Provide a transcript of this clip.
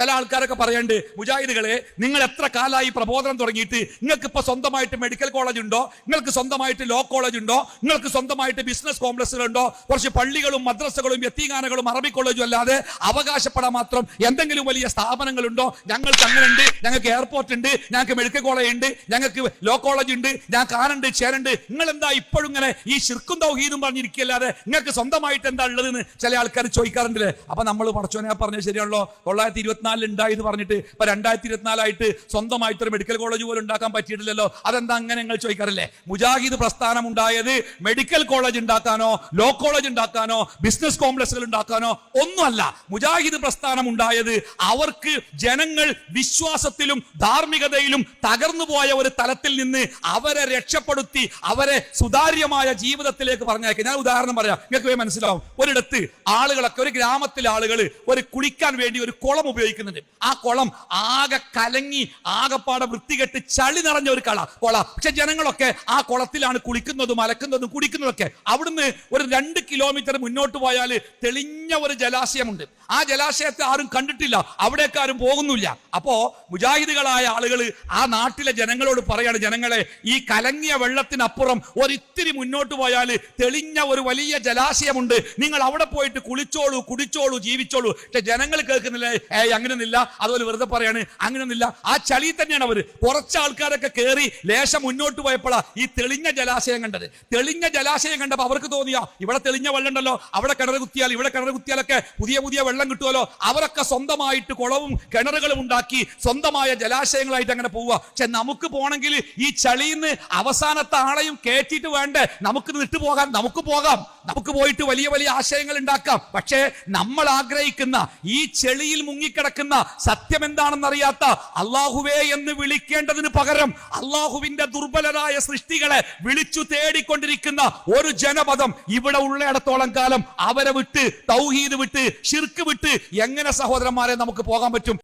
ചില ആൾക്കാരൊക്കെ പറയണ്ട് മുജാഹിദുകളെ നിങ്ങൾ എത്ര കാലമായി പ്രബോധനം തുടങ്ങിയിട്ട്? നിങ്ങൾക്ക് ഇപ്പൊ സ്വന്തമായിട്ട് മെഡിക്കൽ കോളേജ് ഉണ്ടോ? നിങ്ങൾക്ക് സ്വന്തമായിട്ട് ലോ കോളേജ് ഉണ്ടോ? നിങ്ങൾക്ക് സ്വന്തമായിട്ട് ബിസിനസ് കോംപ്ലക്സുകൾ ഉണ്ടോ? കുറച്ച് പള്ളികളും മദ്രസകളും യത്തീഗാനകളും അറബി കോളേജും അല്ലാതെ അവകാശപ്പെടാൻ മാത്രം എന്തെങ്കിലും വലിയ സ്ഥാപനങ്ങളുണ്ടോ? ഞങ്ങൾക്ക് അങ്ങനെ ഉണ്ട് ഞങ്ങൾക്ക് എയർപോർട്ട് ഉണ്ട് ഞങ്ങൾക്ക് മെഡിക്കൽ കോളേജ് ഉണ്ട് ഞങ്ങൾക്ക് ലോ കോളേജ് ഉണ്ട് ഞാൻ കാനുണ്ട് ചേരണ്ട് നിങ്ങൾ എന്താ ഇപ്പോഴും ഇങ്ങനെ ഈ ശിർക്കും തൗഹീദും പറഞ്ഞിരിക്കല്ലാതെ നിങ്ങൾക്ക് സ്വന്തമായിട്ട് എന്താ ഉള്ളതെന്ന് ചില ആൾക്കാർ ചോദിക്കാറുണ്ടല്ലേ? അപ്പൊ നമ്മൾ പടച്ചോനെ പറഞ്ഞത് ശരിയാണല്ലോ. തൊള്ളായിരത്തി ഇരുപത്തിനാലിൽ ഉണ്ടായി എന്ന് പറഞ്ഞിട്ട് ഇപ്പൊ രണ്ടായിരത്തി ഇരുപത്തിനാലായിട്ട് സ്വന്തമായിട്ട് ഒരു മെഡിക്കൽ കോളേജ് പോലും ഉണ്ടാക്കാൻ പറ്റിയിട്ടില്ലല്ലോ. അതെന്താ അങ്ങനെ നിങ്ങൾ ചോദിക്കാറില്ലേ? മുജാഹിദ് പ്രസ്ഥാനം ഉണ്ടായത് മെഡിക്കൽ കോളേജ് ഉണ്ടാക്കാനോ ലോ കോളേജ് ഉണ്ടാക്കാനോ ബിസിനസ് കോംപ്ലക്സുകൾ ഉണ്ടാക്കാനോ ഒന്നുമല്ല. മുജാഹിദ് പ്രസ്ഥാനം ഉണ്ടായത് അവർക്ക് ജനങ്ങൾ വിശ്വാസത്തിലും ധാർമ്മികതയിലും തകർന്നു പോയ ഒരു തലത്തിൽ നിന്ന് അവരെ രക്ഷപ്പെടുത്തി അവരെ സുതാര്യമായ ജീവിതത്തിലേക്ക് പറഞ്ഞയക്കുക ഞാൻ ഉദാഹരണം പറയാം. നിങ്ങൾക്ക് മനസ്സിലാവും. ഒരിടത്ത് ആളുകളൊക്കെ ഒരു ഗ്രാമത്തിലെ ആളുകൾ ഒരു കുളിക്കാൻ വേണ്ടി ഒരു കുളം ഉപയോഗിക്കുന്നുണ്ട് ആ കുളം ആകെ കലങ്ങി ആകെപ്പാടെ വൃത്തികെട്ട് ചളി നിറഞ്ഞ ഒരു കള കുള. പക്ഷെ ജനങ്ങളൊക്കെ ആ കുളത്തിലാണ് കുളിക്കുന്നതും അലക്കുന്നതും കുടിക്കുന്നതൊക്കെ. അവിടുന്ന് ഒരു രണ്ട് കിലോമീറ്റർ മുന്നോട്ട് പോയാൽ തെളിഞ്ഞ ഒരു ജലാശയമുണ്ട്. ആ ജലാശയത്തെ ആരും കണ്ടിട്ടില്ല. അവിടേക്ക് ആരും പോകുന്നില്ല. അപ്പോ മുജാഹിദുകളായ ആളുകൾ ആ നാട്ടിലെ ജനങ്ങളോട് പറയാണ് ജനങ്ങളെ ഈ കലങ്ങിയ വെള്ളത്തിനപ്പുറം ഒരിത്തിരി മുന്നോട്ട് പോയാൽ തെളിഞ്ഞ ഒരു വലിയ ജലാശയമുണ്ട്. നിങ്ങൾ അവിടെ പോയിട്ട് കുളിച്ചോളൂ കുടിച്ചോളൂ ജീവിച്ചോളൂ. പക്ഷെ ജനങ്ങൾ കേൾക്കുന്നില്ലേ അങ്ങനെയൊന്നുമില്ല. അതുപോലെ വെറുതെ പറയാണ് അങ്ങനെയൊന്നുമില്ല. ആ ചളി തന്നെയാണ് അവർ കുറച്ച് ആൾക്കാരൊക്കെ കയറി ലേശം മുന്നോട്ട് പോയപ്പോഴാ ഈ തെളിഞ്ഞ ജലാശയം കണ്ടത്. തെളിഞ്ഞ ജലാശയം കണ്ടപ്പോൾ അവർക്ക് തോന്നിയ ഇവിടെ തെളിഞ്ഞ വെള്ളം ഉണ്ടല്ലോ അവിടെ കിണർ കുത്തിയാൽ ഇവിടെ കിണർ കുത്തിയാലൊക്കെ പുതിയ പുതിയ വെള്ളം കിട്ടുമല്ലോ. അവരൊക്കെ സ്വന്തമായിട്ട് കുളവും കിണറുകളും ഉണ്ടാക്കി സ്വന്തമായ ജലാശയങ്ങളായിട്ട് അങ്ങനെ പോവുക. പക്ഷെ നമുക്ക് പോണെങ്കിൽ ഈ ചളിന്ന് അവസാനത്തെ ആളെയും കയറ്റിയിട്ട് വേണ്ടേ? നമുക്ക് നിട്ട് പോകാൻ നമുക്ക് പോകാം. നമുക്ക് പോയിട്ട് വലിയ വലിയ ആശയങ്ങൾ ഉണ്ടാക്കാം. പക്ഷേ നമ്മൾ ആഗ്രഹിക്കുന്ന ഈ ചെളിയിൽ മുങ്ങിക്കിടക്കുന്ന സത്യം എന്താണെന്നറിയാത്ത അള്ളാഹുവേ എന്ന് വിളിക്കേണ്ടതിന് പകരം അള്ളാഹുവിന്റെ ദുർബലരായ സൃഷ്ടികളെ വിളിച്ചു തേടിക്കൊണ്ടിരിക്കുന്ന ഒരു ജനപദം ഇവിടെ ഉള്ളിടത്തോളം കാലം അവരെ വിട്ട് തൗഹീദ് വിട്ട് ഷിർക്ക് വിട്ട് എങ്ങനെ സഹോദരന്മാരെ നമുക്ക് പോകാൻ പറ്റും?